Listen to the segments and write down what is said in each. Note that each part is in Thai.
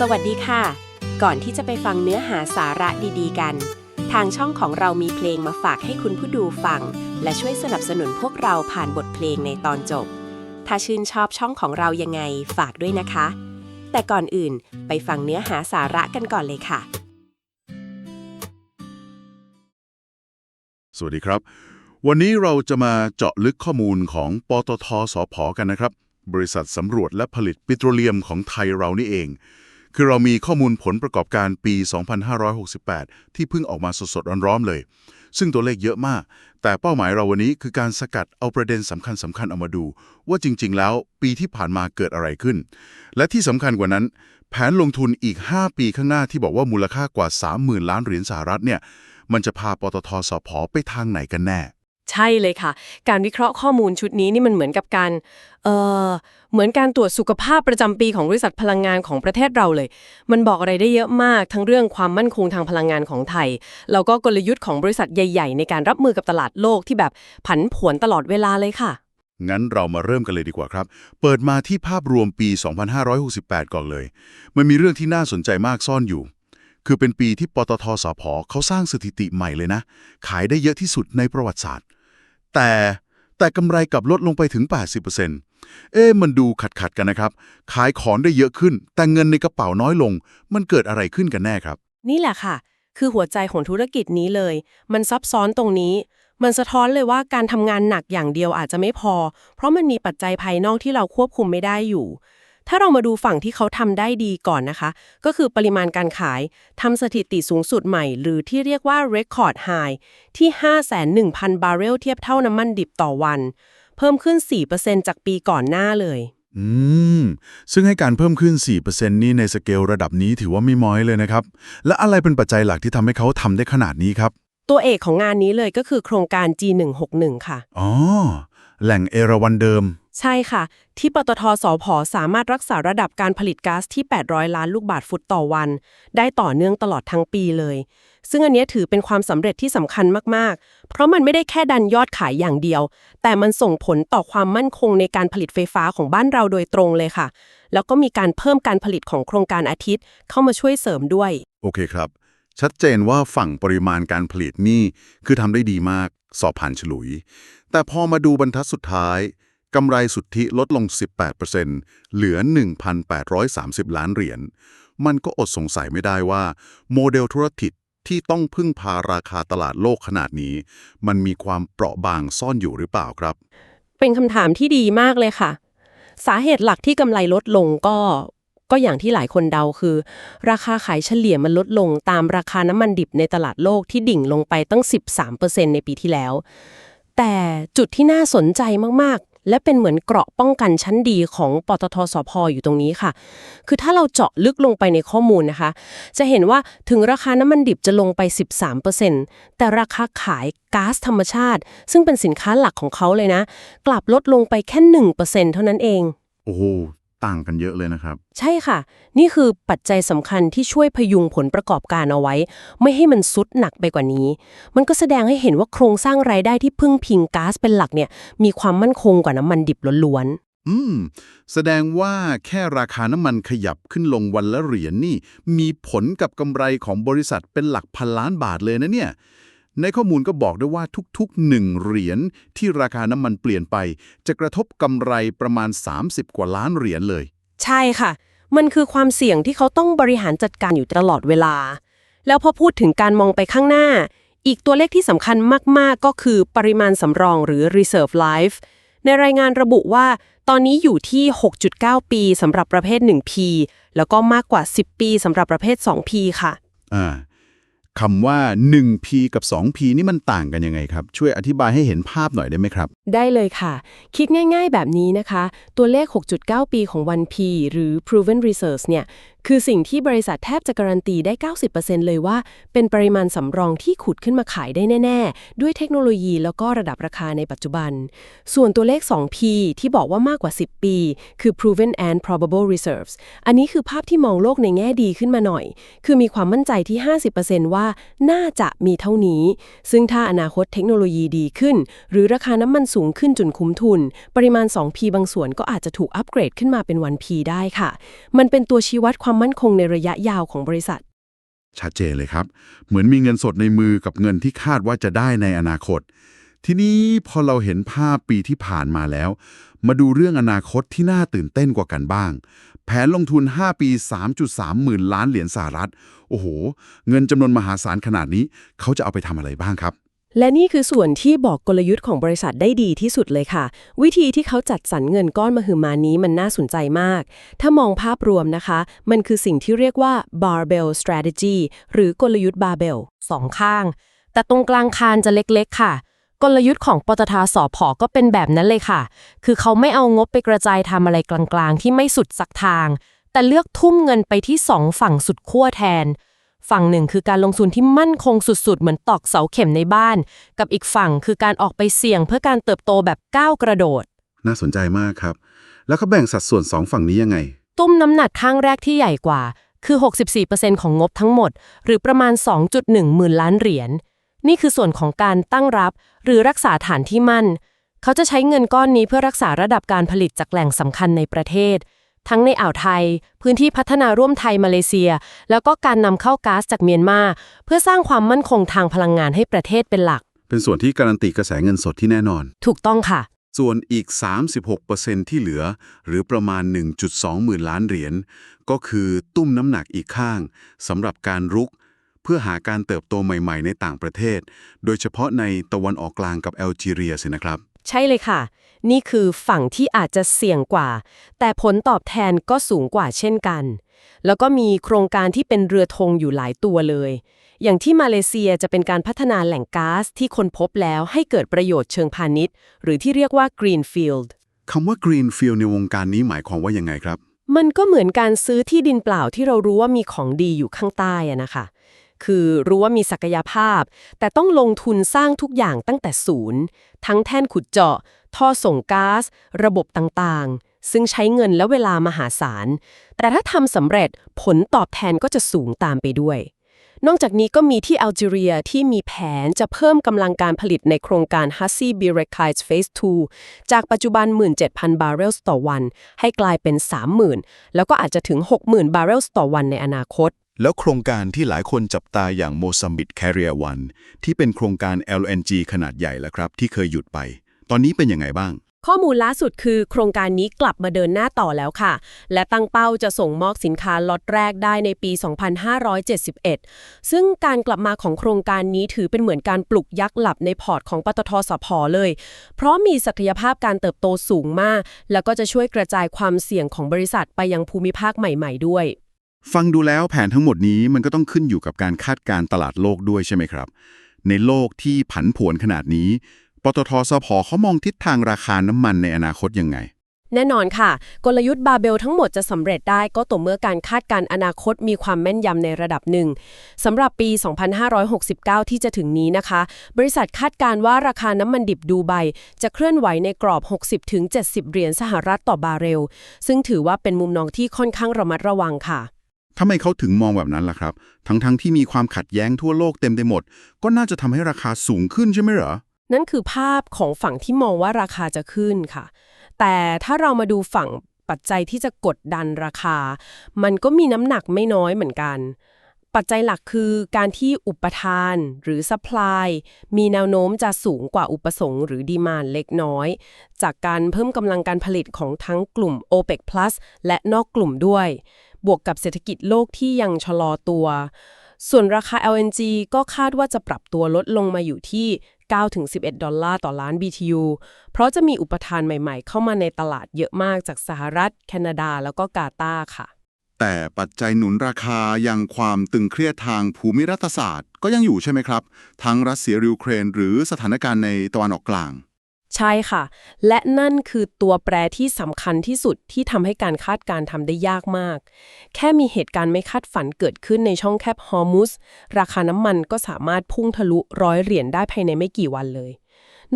สวัสดีค่ะ ก่อนที่จะไปฟังเนื้อหาสาระดีๆ กัน ทางช่องของเรามีเพลงมาฝากให้คุณผู้ดูฟัง และช่วยสนับสนุนพวกเราผ่านบทเพลงในตอนจบ ถ้าชื่นชอบช่องของเรายังไงฝากด้วยนะคะ แต่ก่อนอื่นไปฟังเนื้อหาสาระกันก่อนเลยค่ะ สวัสดีครับ วันนี้เราจะมาเจาะลึกข้อมูลของปตทสพกันนะครับ บริษัทสำรวจและผลิตปิโตรเลียมของไทยเรานี่เอง คือเรามีข้อมูลผลประกอบการปี 2568 ที่เพิ่งออกมาสดๆร้อนๆเลย ซึ่งตัวเลขเยอะมาก แต่เป้าหมายเราวันนี้คือการสกัดเอาประเด็นสำคัญสำคัญเอามาดู ว่าจริง ๆ แล้วปีที่ผ่านมาเกิดอะไรขึ้น และที่สำคัญกว่านั้น แผนลงทุนอีก 5 ปีข้างหน้าที่บอกว่ามูลค่ากว่า 30,000 ล้านเหรียญสหรัฐเนี่ยมันจะพาปตทสพไปทางไหนกันแน่ ใช่เลยค่ะ การวิเคราะห์ข้อมูลชุดนี้นี่มันเหมือนกับการ เออเหมือนการตรวจสุขภาพประจำปีของบริษัทพลังงานของประเทศเราเลย มันบอกอะไรได้เยอะมาก ทั้งเรื่องความมั่นคงทางพลังงานของไทย แล้วก็กลยุทธ์ของบริษัทใหญ่ ๆ ในการรับมือกับตลาดโลกที่แบบผันผวนตลอดเวลาเลยค่ะ งั้นเรามาเริ่มกันเลยดีกว่าครับ เปิดมาที่ภาพรวมปี 2568 ก่อนเลย มันมีเรื่องที่น่าสนใจมากซ่อนอยู่คือเป็นปีที่ปตทสพเขาสร้างสถิติใหม่เลยนะ ขายได้เยอะที่สุดในประวัติศาสตร์ แต่แต่กำไรกลับลดลงไปถึง 80%เอ๊ะมันดูขัดขัดกันนะครับ ขายของได้เยอะขึ้น แต่เงินในกระเป๋าน้อยลง มันเกิดอะไรขึ้นกันแน่ครับ นี่แหละค่ะ คือหัวใจของธุรกิจนี้เลย มันซับซ้อนตรงนี้ มันสะท้อนเลยว่าการทำงานหนักอย่างเดียวอาจจะไม่พอ เพราะมันมีปัจจัยภายนอกที่เราควบคุมไม่ได้อยู่ ถ้าเรามาดูฝั่งที่เขาทำได้ดีก่อนนะคะ ก็คือปริมาณการขายทำสถิติสูงสุดใหม่ หรือที่เรียกว่า record high ที่5,1,000 บาร์เรลเทียบเท่าน้ำมันดิบต่อวัน เพิ่มขึ้น 4%จากปีก่อนหน้าเลยอืม ซึ่งให้การเพิ่มขึ้น 4%นี่ในสเกลระดับนี้ถือว่าไม่ม้อยเลยนะครับ และอะไรเป็นปัจจัยหลักที่ทำให้เขาทำได้ขนาดนี้ครับ ตัวเอกของงานนี้เลยก็คือโครงการ G161 ค่ะ อ๋อ แหล่งเอราวันเดิม ใช่ค่ะ ที่ปตทสพสามารถรักษาระดับการผลิตก๊าซที่ 800 ล้านลูกบาทฟุตต่อวัน ได้ต่อเนื่องตลอดทั้งปีเลย ซึ่งอันนี้ถือเป็นความสำเร็จที่สำคัญมาก ๆ เพราะมันไม่ได้แค่ดันยอดขายอย่างเดียว แต่มันส่งผลต่อความมั่นคงในการผลิตไฟฟ้าของบ้านเราโดยตรงเลยค่ะ แล้วก็มีการเพิ่มการผลิตของโครงการอาทิตย์เข้ามาช่วยเสริมด้วย โอเคครับ ชัดเจนว่าฝั่งปริมาณการผลิตนี่คือทำได้ดีมาก สอบผ่านฉลุย แต่พอมาดูบรรทัดสุดท้าย กำไรสุทธิลดลง 18%เหลือ 1,830 ล้านเหรียญ มันก็อดสงสัยไม่ได้ว่า โมเดลธุรกิจที่ต้องพึ่งพาราคาตลาดโลกขนาดนี้ มันมีความเปราะบางซ่อนอยู่หรือเปล่าครับ เป็นคำถามที่ดีมากเลยค่ะ สาเหตุหลักที่กำไรลดลงก็ก็อย่างที่หลายคนเดาคือ ราคาขายเฉลี่ยมันลดลงตามราคาน้ำมันดิบในตลาดโลกที่ดิ่งลงไปตั้ง 13%ในปีที่แล้ว แต่จุดที่น่าสนใจมาก และเป็นเหมือนเกราะป้องกันชั้นดีของปตทสพอยู่ตรงนี้ค่ะ คือถ้าเราเจาะลึกลงไปในข้อมูลนะคะ จะเห็นว่าถึงราคาน้ำมันดิบจะลงไป 13%แต่ราคาขายก๊าซธรรมชาติ ซึ่งเป็นสินค้าหลักของเขาเลยนะ กลับลดลงไปแค่ 1%เท่านั้นเอง โอ้โห ต่างกันเยอะเลยนะครับ ใช่ค่ะ นี่คือปัจจัยสำคัญที่ช่วยพยุงผลประกอบการเอาไว้ ไม่ให้มันซุดหนักไปกว่านี้ มันก็แสดงให้เห็นว่าโครงสร้างรายได้ที่พึ่งพิงก๊าซเป็นหลักเนี่ย มีความมั่นคงกว่าน้ำมันดิบล้วนอืม แสดงว่าแค่ราคาน้ำมันขยับขึ้นลงวันละเหรียญนี่ มีผลกับกำไรของบริษัทเป็นหลักพันล้านบาทเลยนะเนี่ย ในข้อมูลก็บอกด้วยว่าทุกๆหนึ่งเหรียญที่ราคาน้ำมันเปลี่ยนไป จะกระทบกำไรประมาณ 30 กว่าล้านเหรียญเลยๆใช่ค่ะ มันคือความเสี่ยงที่เขาต้องบริหารจัดการอยู่ตลอดเวลา แล้วพอพูดถึงการมองไปข้างหน้า อีกตัวเลขที่สำคัญมากๆ ก็คือปริมาณสำรองหรือ reserve life ในรายงานระบุว่า ตอนนี้อยู่ที่ 6.9 ปีสำหรับประเภท 1P แล้วก็มากกว่า 10 ปีสำหรับประเภท 2P ค่ะ อ่า คำว่า 1P กับ 2P นี่มันต่างกันยังไงครับ ช่วยอธิบายให้เห็นภาพหน่อยได้ไหมครับ ได้เลยค่ะ คิดง่ายๆแบบนี้นะคะ ตัวเลข 6.9 ปีของ 1P หรือ proven reserves เนี่ย คือสิ่งที่บริษัทแทบจะการันตีได้ 90%เลยว่า เป็นปริมาณสำรองที่ขุดขึ้นมาขายได้แน่ ๆ ด้วยเทคโนโลยีแล้วก็ระดับราคาในปัจจุบัน ส่วนตัวเลข 2P ที่บอกว่ามากกว่า 10 ปี คือ proven and probable reserves อันนี้คือภาพที่มองโลกในแง่ดีขึ้นมาหน่อย คือมีความมั่นใจที่ 50%ว่าน่าจะมีเท่านี้ ซึ่งถ้าอนาคตเทคโนโลยีดีขึ้น หรือราคาน้ำมันสูงขึ้นจนคุ้มทุน ปริมาณ 2P บางส่วนก็อาจจะถูกอัปเกรดขึ้นมาเป็น 1P ได้ค่ะ มันเป็นตัวชี้วัดความความมั่นคงในระยะยาวของบริษัท ชัดเจนเลยครับ เหมือนมีเงินสดในมือกับเงินที่คาดว่าจะได้ในอนาคต ทีนี้พอเราเห็นภาพปีที่ผ่านมาแล้ว มาดูเรื่องอนาคตที่น่าตื่นเต้นกว่ากันบ้าง แผนลงทุน 5 ปี 3.3 หมื่นล้านเหรียญสหรัฐ โอ้โห เงินจำนวนมหาศาลขนาดนี้ เขาจะเอาไปทำอะไรบ้างครับ และนี่คือส่วนที่บอกกลยุทธ์ของบริษัทได้ดีที่สุดเลยค่ะ วิธีที่เขาจัดสรรเงินก้อนมหึมานี้มันน่าสนใจมาก ถ้ามองภาพรวมนะคะ มันคือสิ่งที่เรียกว่า barbell strategy หรือกลยุทธ์ barbell สองข้าง แต่ตรงกลางคานจะเล็กๆ ค่ะ กลยุทธ์ของปตทสอพอก็เป็นแบบนั้นเลยค่ะ คือเขาไม่เอางบไปกระจายทำอะไรกลางๆ ที่ไม่สุดสักทาง แต่เลือกทุ่มเงินไปที่สองฝั่งสุดขั้วแทน ฝั่งหนึ่งคือการลงทุนที่มั่นคงสุดๆ เหมือนตอกเสาเข็มในบ้าน กับอีกฝั่งคือการออกไปเสี่ยงเพื่อการเติบโตแบบก้าวกระโดด น่าสนใจมากครับ แล้วเขาแบ่งสัดส่วนสองฝั่งนี้ยังไง ตุ้มน้ำหนักข้างแรกที่ใหญ่กว่า คือ 64%ของงบทั้งหมด หรือประมาณ 2.1 หมื่นล้านเหรียญ นี่คือส่วนของการตั้งรับ หรือรักษาฐานที่มั่น เขาจะใช้เงินก้อนนี้เพื่อรักษาระดับการผลิตจากแหล่งสำคัญในประเทศ ทั้งในอ่าวไทย พื้นที่พัฒนาร่วมไทยมาเลเซีย แล้วก็การนำเข้าก๊าซจากเมียนมา เพื่อสร้างความมั่นคงทางพลังงานให้ประเทศเป็นหลัก เป็นส่วนที่การันตีกระแสเงินสดที่แน่นอน ถูกต้องค่ะ ส่วนอีก 36%ที่เหลือ หรือประมาณ 1.2 หมื่นล้านเหรียญก็คือตุ้มน้ำหนักอีกข้างสำหรับการรุก เพื่อหาการเติบโตใหม่ ๆ ในต่างประเทศ โดยเฉพาะในตะวันออกกลางกับแอลจีเรียสินะครับ ใช่เลยค่ะ นี่คือฝั่งที่อาจจะเสี่ยงกว่า แต่ผลตอบแทนก็สูงกว่าเช่นกัน แล้วก็มีโครงการที่เป็นเรือธงอยู่หลายตัวเลย อย่างที่มาเลเซียจะเป็นการพัฒนาแหล่งก๊าซที่คนพบแล้วให้เกิดประโยชน์เชิงพาณิชย์ หรือที่เรียกว่า Greenfield คำว่า Greenfield ในวงการนี้หมายความว่ายังไงครับ มันก็เหมือนการซื้อที่ดินเปล่าที่เรารู้ว่ามีของดีอยู่ข้างใต้อะนะคะ คือรู้ว่ามีศักยภาพ แต่ต้องลงทุนสร้างทุกอย่างตั้งแต่ศูนย์ ทั้งแท่นขุดเจาะ ท่อส่งก๊าซ ระบบต่างๆ ซึ่งใช้เงินและเวลามหาศาล แต่ถ้าทำสำเร็จผลตอบแทนก็จะสูงตามไปด้วยนอกจากนี้ก็มีที่แอลจีเรียที่มีแผนจะเพิ่มกำลังการผลิตในโครงการ h u s s y b i r e k i t e Phase 2 จากปัจจุบัน 17,000 บาร์เรลต่อวัน ให้กลายเป็น 30,000 แล้วก็อาจจะถึง 60,000 บาร์เรลต่อวันในอนาคต แล้วโครงการที่หลายคนจับตาอย่างโมซัมบิกแคริเอร์วันที่เป็นโครงการ LNG ขนาดใหญ่แล้วครับ ที่เคยหยุดไป ตอนนี้เป็นยังไงบ้าง ข้อมูลล่าสุดคือ โครงการนี้กลับมาเดินหน้าต่อแล้วค่ะ และตั้งเป้าจะส่งมอบสินค้าล็อตแรกได้ในปี 2571 ซึ่งการกลับมาของโครงการนี้ถือเป็นเหมือนการปลุกยักษ์หลับในพอร์ตของปตทสพเลย เพราะมีศักยภาพการเติบโตสูงมาก แล้วก็จะช่วยกระจายความเสี่ยงของบริษัทไปยังภูมิภาคใหม่ ๆ ด้วย ฟังดูแล้วแผนทั้งหมดนี้มันก็ต้องขึ้นอยู่กับการคาดการตลาดโลกด้วยใช่ไหมครับ ในโลกที่ผันผวนขนาดนี้ ปตทสพเขามองทิศทางราคาน้ำมันในอนาคตยังไง แน่นอนค่ะ กลยุทธ์บาเบลทั้งหมดจะสำเร็จได้ก็ต่อเมื่อการคาดการอนาคตมีความแม่นยำในระดับหนึ่งสำหรับปี 2569 ที่จะถึงนี้นะคะ บริษัทคาดการว่าราคาน้ำมันดิบดูไบจะเคลื่อนไหวในกรอบ 60-70 เหรียญสหรัฐต่อบาเรล ซึ่งถือว่าเป็นมุมมองที่ค่อนข้างระมัดระวังค่ะ ทำไมเขาถึงมองแบบนั้นล่ะครับ ทั้งๆที่มีความขัดแย้งทั่วโลกเต็มไปหมด ก็น่าจะทำให้ราคาสูงขึ้นใช่ไหมเหรอ นั่นคือภาพของฝั่งที่มองว่าราคาจะขึ้นค่ะ แต่ถ้าเรามาดูฝั่งปัจจัยที่จะกดดันราคา มันก็มีน้ำหนักไม่น้อยเหมือนกัน ปัจจัยหลักคือการที่อุปทานหรือ supply มีแนวโน้มจะสูงกว่าอุปสงค์หรือดีมานเล็กน้อย จากการเพิ่มกำลังการผลิตของทั้งกลุ่ม OPEC Plus และนอกกลุ่มด้วย บวกกับเศรษฐกิจโลกที่ยังชะลอตัว ส่วนราคา LNG ก็คาดว่าจะปรับตัวลดลงมาอยู่ที่ 9-11 ดอลลาร์ต่อล้าน BTU เพราะจะมีอุปทานใหม่ๆ เข้ามาในตลาดเยอะมากจากสหรัฐ แคนาดาแล้วก็กาตาร์ค่ะ แต่ปัจจัยหนุนราคายังความตึงเครียดทางภูมิรัฐศาสตร์ ก็ยังอยู่ใช่ไหมครับ ทั้งรัสเซียยูเครน หรือสถานการณ์ในตะวันออกกลาง ใช่ค่ะ และนั่นคือตัวแปรที่สำคัญที่สุดที่ทำให้การคาดการณ์ทำได้ยากมาก แค่มีเหตุการณ์ไม่คาดฝันเกิดขึ้นในช่องแคบฮอร์มุสราคาน้ำมันก็สามารถพุ่งทะลุร้อยเหรียญได้ภายในไม่กี่วันเลย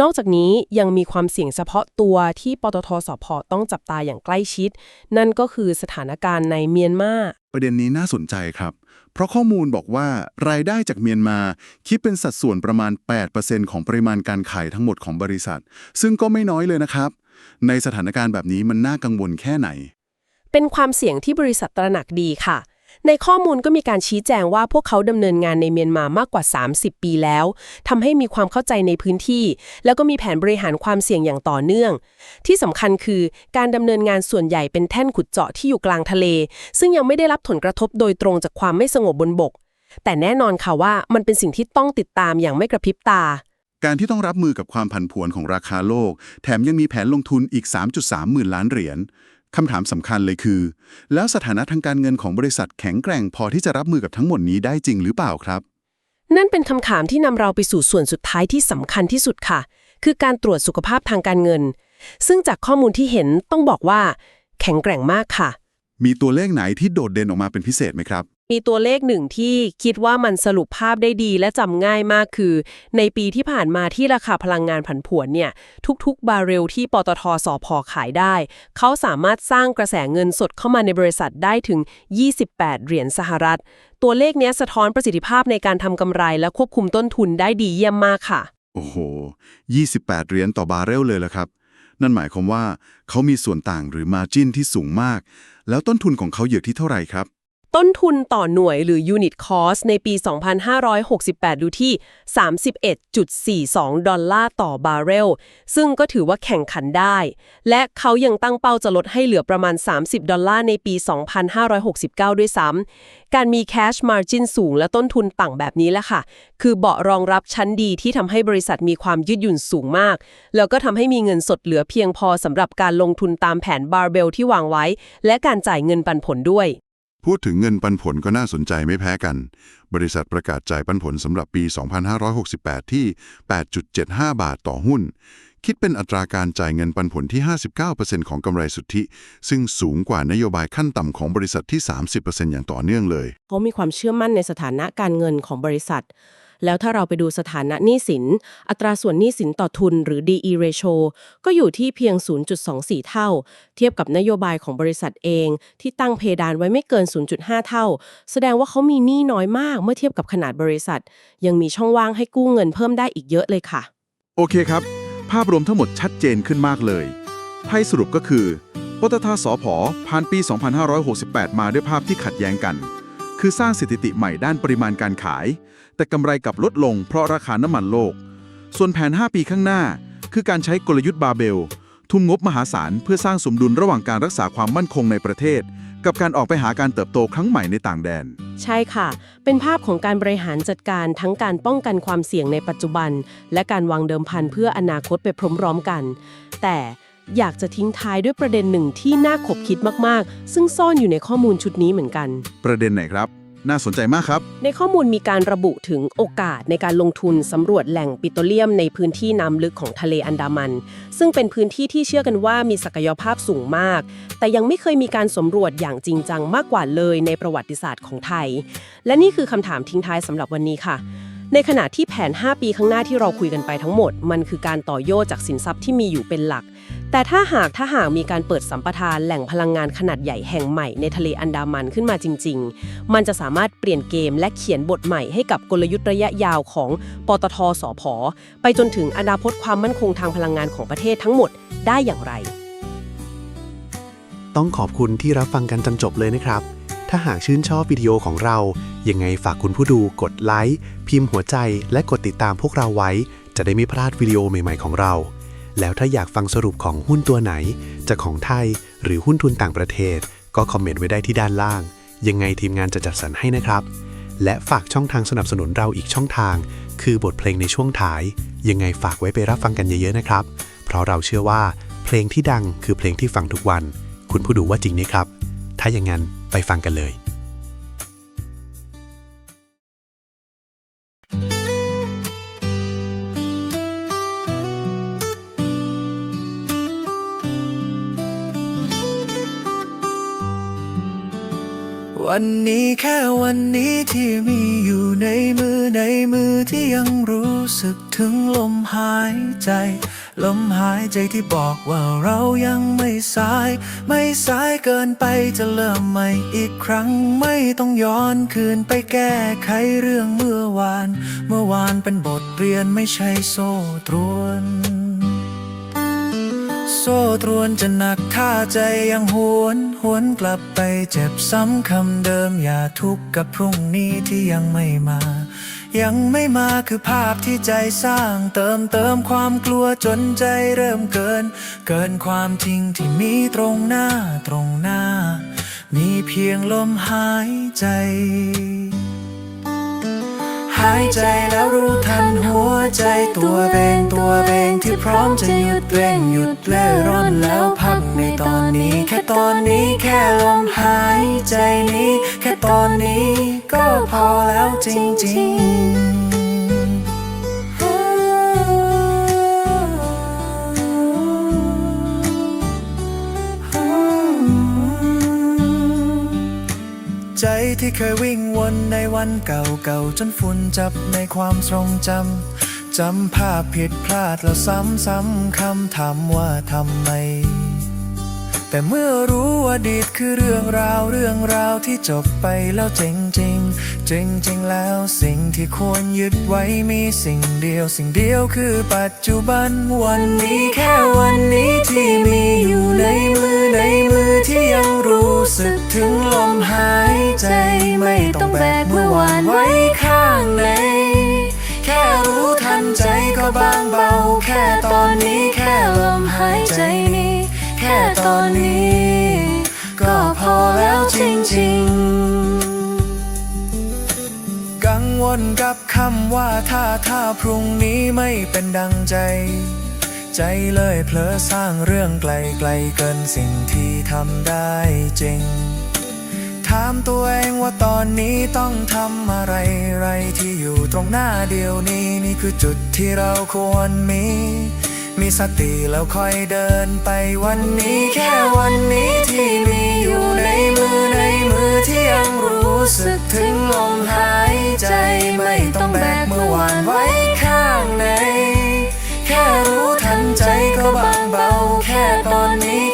นอกจากนี้ยังมีความเสี่ยงเฉพาะตัวที่ปตทสพต้องจับตาอย่างใกล้ชิด นั่นก็คือสถานการณ์ในเมียนมาประเด็นนี้น่าสนใจครับ เพราะข้อมูลบอกว่ารายได้จากเมียนมา คิดเป็นสัดส่วนประมาณ 8%ของปริมาณการขายทั้งหมดของบริษัท ซึ่งก็ไม่น้อยเลยนะครับ ในสถานการณ์แบบนี้มันน่ากังวลแค่ไหน เป็นความเสี่ยงที่บริษัทตระหนักดีค่ะ ในข้อมูลก็มีการชี้แจงว่าพวกเขาดำเนินงานในเมียนมามากกว่า 30 ปีแล้วทำให้มีความเข้าใจในพื้นที่ แล้วก็มีแผนบริหารความเสี่ยงอย่างต่อเนื่อง ที่สำคัญคือการดำเนินงานส่วนใหญ่เป็นแท่นขุดเจาะที่อยู่กลางทะเล ซึ่งยังไม่ได้รับผลกระทบโดยตรงจากความไม่สงบบนบก แต่แน่นอนค่ะว่ามันเป็นสิ่งที่ต้องติดตามอย่างไม่กระพริบตาการที่ต้องรับมือกับความผันผวนของราคาโลก แถมยังมีแผนลงทุนอีก 3.3 หมื่นล้านเหรียญ คำถามสำคัญเลยคือ แล้วสถานะทางการเงินของบริษัทแข็งแกร่งพอที่จะรับมือกับทั้งหมดนี้ได้จริงหรือเปล่าครับ นั่นเป็นคำถามที่นำเราไปสู่ส่วนสุดท้ายที่สำคัญที่สุดค่ะ คือการตรวจสุขภาพทางการเงิน ซึ่งจากข้อมูลที่เห็นต้องบอกว่า แข็งแกร่งมากค่ะ มีตัวเลขไหนที่โดดเด่นออกมาเป็นพิเศษไหมครับ มีตัวเลขหนึ่งที่คิดว่ามันสรุปภาพได้ดีและจำง่ายมากคือ ในปีที่ผ่านมาที่ราคาพลังงานผันผวนเนี่ยทุกๆ บาร์เรลที่ปตทสพขายได้ เขาสามารถสร้างกระแสเงินสดเข้ามาในบริษัทได้ถึง 28 เหรียญสหรัฐ ตัวเลขเนี้ยสะท้อนประสิทธิภาพในการทำกำไรและควบคุมต้นทุนได้ดีเยี่ยมมากค่ะ โอ้โห 28 เหรียญต่อบาร์เรลเลยละครับนั่นหมายความว่าเขามีส่วนต่างหรือมาจิ้นที่สูงมาก แล้วต้นทุนของเขาอยู่ที่เท่าไหร่ครับ ต้นทุนต่อหน่วยหรือ Unit Cost ในปี 2568 ดูที่ 31.42 ดอลลาร์ต่อบาร์เรล ซึ่งก็ถือว่าแข่งขันได้ และเขายังตั้งเป้าจะลดให้เหลือประมาณ 30 ดอลลาร์ในปี 2569 ด้วยซ้ำ การมี Cash Margin สูงและต้นทุนต่ำแบบนี้แหละค่ะ คือเบาะรองรับชั้นดีที่ทำให้บริษัทมีความยืดหยุ่นสูงมาก แล้วก็ทำให้มีเงินสดเหลือเพียงพอสำหรับการลงทุนตามแผนบาร์เบลที่วางไว้ และการจ่ายเงินปันผลด้วย พูดถึงเงินปันผลก็น่าสนใจไม่แพ้กัน บริษัทประกาศจ่ายปันผลสำหรับปี 2568 ที่ 8.75 บาทต่อหุ้น คิดเป็นอัตราการจ่ายเงินปันผลที่ 59%ของกำไรสุทธิ ซึ่งสูงกว่านโยบายขั้นต่ำของบริษัทที่ 30%อย่างต่อเนื่องเลย เขามีความเชื่อมั่นในสถานะการเงินของบริษัท แล้วถ้าเราไปดูสถานะหนี้สิน อัตราส่วนหนี้สินต่อทุนหรือ DE ratio ก็อยู่ที่เพียง 0.24 เท่า เทียบกับนโยบายของบริษัทเอง ที่ตั้งเพดานไว้ไม่เกิน 0.5 เท่า แสดงว่าเขามีหนี้น้อยมากเมื่อเทียบกับขนาดบริษัท ยังมีช่องว่างให้กู้เงินเพิ่มได้อีกเยอะเลยค่ะ โอเคครับ ภาพรวมทั้งหมดชัดเจนขึ้นมากเลยให้สรุปก็คือปตทสพผ่านปี 2568 มาด้วยภาพที่ขัดแย้งกัน คือสร้างสถิติใหม่ด้านปริมาณการขาย แต่กำไรกลับลดลงเพราะราคาน้ำมันโลก ส่วนแผน 5 ปีข้างหน้า คือการใช้กลยุทธ์บาเบล ทุ่มงบมหาศาลเพื่อสร้างสมดุลระหว่างการรักษาความมั่นคงในประเทศ กับการออกไปหาการเติบโตครั้งใหม่ในต่างแดน ใช่ค่ะ เป็นภาพของการบริหารจัดการทั้งการป้องกันความเสี่ยงในปัจจุบัน และการวางเดิมพันเพื่ออนาคตไปพร้อมๆกัน แต่ อยากจะทิ้งท้ายด้วยประเด็นหนึ่งที่น่าขบคิดมากๆ ซึ่งซ่อนอยู่ในข้อมูลชุดนี้เหมือนกัน ประเด็นไหนครับ น่าสนใจมากครับ ในข้อมูลมีการระบุถึงโอกาสในการลงทุนสำรวจแหล่งปิโตรเลียมในพื้นที่น้ำลึกของทะเลอันดามัน ซึ่งเป็นพื้นที่ที่เชื่อกันว่ามีศักยภาพสูงมาก แต่ยังไม่เคยมีการสำรวจอย่างจริงจังมากกว่าเลยในประวัติศาสตร์ของไทย และนี่คือคำถามทิ้งท้ายสำหรับวันนี้ค่ะในขณะที่แผน 5 ปีข้างหน้าที่เราคุยกันไปทั้งหมด มันคือการต่อยอดจากสินทรัพย์ที่มีอยู่เป็นหลัก แต่ถ้าหากถ้าหากมีการเปิดสัมปทานแหล่งพลังงานขนาดใหญ่แห่งใหม่ในทะเลอันดามันขึ้นมาจริง ๆ มันจะสามารถเปลี่ยนเกมและเขียนบทใหม่ให้กับกลยุทธ์ระยะยาวของปตทสพไปจนถึงอนาคตความมั่นคงทางพลังงานของประเทศทั้งหมดได้อย่างไร ต้องขอบคุณที่รับฟังกันจนจบเลยนะครับ ถ้าหากชื่นชอบวิดีโอของเรา ยังไงฝากคุณผู้ดูกดไลค์พิมพ์หัวใจ และกดติดตามพวกเราไว้ จะได้ไม่พลาดวิดีโอใหม่ ๆของเรา แล้วถ้าอยากฟังสรุปของหุ้นตัวไหน จะของไทยหรือหุ้นทุนต่างประเทศ ก็คอมเมนต์ไว้ได้ที่ด้านล่าง ยังไงทีมงานจะจัดสรรให้นะครับ และฝากช่องทางสนับสนุนเราอีกช่องทาง คือบทเพลงในช่วงท้าย ยังไงฝากไว้ไปรับฟังกันเยอะๆนะครับ เพราะเราเชื่อว่าเพลงที่ดังคือเพลงที่ฟังทุกวัน คุณผู้ดูว่าจริงไหมครับ ถ้าอย่างนั้นไปฟังกันเลย วันนี้แค่วันนี้ที่มีอยู่ในมือในมือที่ยังรู้สึกถึงลมหายใจ ลมหายใจที่บอกว่าเรายังไม่สาย ไม่สายเกินไปจะเริ่มใหม่อีกครั้ง ไม่ต้องย้อนคืนไปแก้ไขเรื่องเมื่อวาน เมื่อวานเป็นบทเรียนไม่ใช่โซ่ตรวน โซ่ตรวนจะหนักถ้าใจยังหวนหวนกลับไปเจ็บซ้ำคำเดิม อย่าทุกข์กับพรุ่งนี้ที่ยังไม่มา ยังไม่มาคือภาพที่ใจสร้างเติมเติมความกลัวจนใจเริ่มเกิน เกินความจริงที่มีตรงหน้าตรงหน้า มีเพียงลมหายใจ หายใจแล้วรู้ทันหัวใจตัวเบงตัวเบงที่พร้อมจะหยุดเร่งหยุดเล่ร่อนแล้วพักในตอนนี้ แค่ตอนนี้แค่ลมหายใจนี้ แค่ตอนนี้ก็พอแล้วจริงๆ ที่เคยวิ่งวนในวันเก่าๆ จนฝุ่นจับในความทรงจำ จำภาพผิดพลาดแล้วซ้ำๆคำถามว่าทำไม แต่เมื่อรู้ว่าอดีตคือเรื่องราวเรื่องราวที่จบไปแล้วจริงจริงจริงจริงแล้วสิ่งที่ควรยึดไว้มีสิ่งเดียว สิ่งเดียวคือปัจจุบันวันนี้แค่วันนี้ที่มีอยู่ในมือในมือที่ยังรู้สึกถึงลมหายใจไม่ต้องแบกเมื่อวานไว้ข้างในแค่รู้ทันใจก็บางเบา แค่ตอนนี้แค่ลมหายใจนี้ แค่ตอนนี้ ก็พอแล้วจริงๆ กังวลกับคำว่าถ้าถ้าพรุ่งนี้ไม่เป็นดังใจ ใจเลยเผลอสร้างเรื่องไกลไกลเกินสิ่งที่ทำได้จริง ถามตัวเองว่าตอนนี้ต้องทำอะไรอะไรที่อยู่ตรงหน้าเดียวนี้ นี่คือจุดที่เราควรมี มีสติแล้วค่อยเดินไปวันนี้แค่วันนี้ที่มีอยู่ในมือในมือที่ยังรู้สึกถึงลมหายใจไม่ต้องแบกเมื่อวานไว้ข้างใน แค่รู้ทันใจก็บางเบาแค่ตอนนี้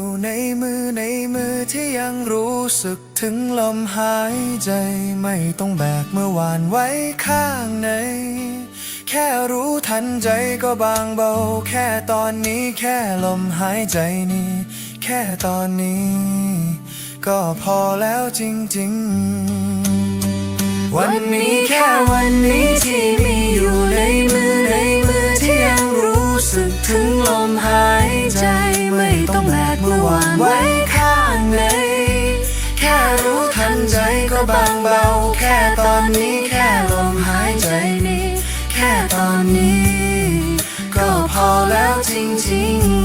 อยู่ในมือในมือที่ยังรู้สึกถึงลมหายใจไม่ต้องแบกเมื่อวานไว้ข้างใน แค่รู้ทันใจก็บางเบา แค่ตอนนี้แค่ลมหายใจนี้ แค่ตอนนี้ ก็พอแล้วจริงๆ วันนี้แค่วันนี้ที่มีอยู่ในมือในมือที่ยังรู้สึกถึงลมหายใจไม่ต้องแบ วานไว้ข้างใน แค่รู้ทันใจก็บางเบา แค่ตอนนี้แค่ลมหายใจนี้ แค่ตอนนี้ ก็พอแล้วจริงๆ